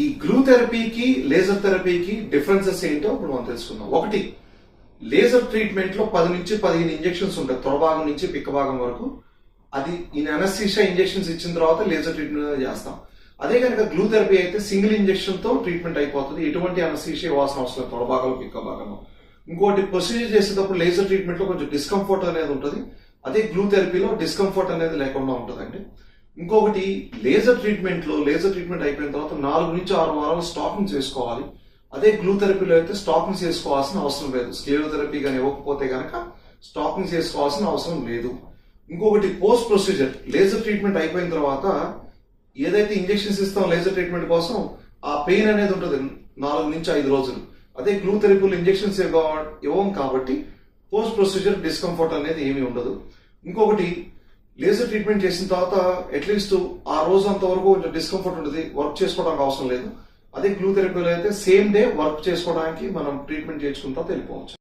ఈ గ్లూ థెరపీకి లేజర్ థెరపీకి డిఫరెన్సెస్ ఏంటో ఇప్పుడు మనం తెలుసుకుందాం. ఒకటి లేజర్ ట్రీట్మెంట్లో పది నుంచి పదిహేను ఇంజెక్షన్స్ ఉంటాయి తొడభాగం నుంచి పిక్క భాగం వరకు. అది ఈ అనస్థీషియా ఇంజెక్షన్స్ ఇచ్చిన తర్వాత లేజర్ ట్రీట్మెంట్ చేస్తాం. అదే కనుక గ్లూ థెరపీ అయితే సింగిల్ ఇంజెక్షన్తో ట్రీట్మెంట్ అయిపోతుంది. ఎటువంటి అనస్థీషియా ఇవ్వాల్సిన అవసరం లేదు తొడభాగంలో పిక్క భాగంలో ఇంకోటి ప్రొసీజర్ చేసేటప్పుడు లేజర్ ట్రీట్మెంట్లో కొంచెం డిస్కంఫర్ట్ అనేది ఉంటుంది. అదే గ్లూ థెరపీలో డిస్కంఫర్ట్ అనేది లేకుండా ఉంటుందండి. ఇంకొకటి లేజర్ ట్రీట్మెంట్లో లేజర్ ట్రీట్మెంట్ అయిపోయిన తర్వాత నాలుగు నుంచి ఆరు వారాలు స్టాకింగ్ చేసుకోవాలి. అదే గ్లూ థెరపీలో అయితే స్టాకింగ్ చేసుకోవాల్సిన అవసరం లేదు. స్క్లియోథెరపీ కానీ ఇవ్వకపోతే కనుక స్టాకింగ్ చేసుకోవాల్సిన అవసరం లేదు. ఇంకొకటి పోస్ట్ ప్రొసీజర్. లేజర్ ట్రీట్మెంట్ అయిపోయిన తర్వాత ఏదైతే ఇంజెక్షన్స్ ఇస్తాం లేజర్ ట్రీట్మెంట్ కోసం ఆ పెయిన్ అనేది ఉంటుంది నాలుగు నుంచి ఐదు రోజులు. అదే గ్లూ థెరపీలో ఇంజెక్షన్స్ ఇవ్వం కాబట్టి పోస్ట్ ప్రొసీజర్ డిస్కంఫర్ట్ అనేది ఏమీ ఉండదు. ఇంకొకటి లేజర్ ట్రీట్మెంట్ చేసిన తర్వాత అట్లీస్ట్ ఆ రోజు అంతవరకు కొంచెం డిస్కంఫర్ట్ ఉంటుంది. వర్క్ చేసుకోవడానికి అవసరం లేదు. అదే గ్లూ థెరపీలో అయితే సేమ్ డే వర్క్ చేసుకోవడానికి మనం ట్రీట్మెంట్ చేసుకుంటా వెళ్ళిపోవచ్చు.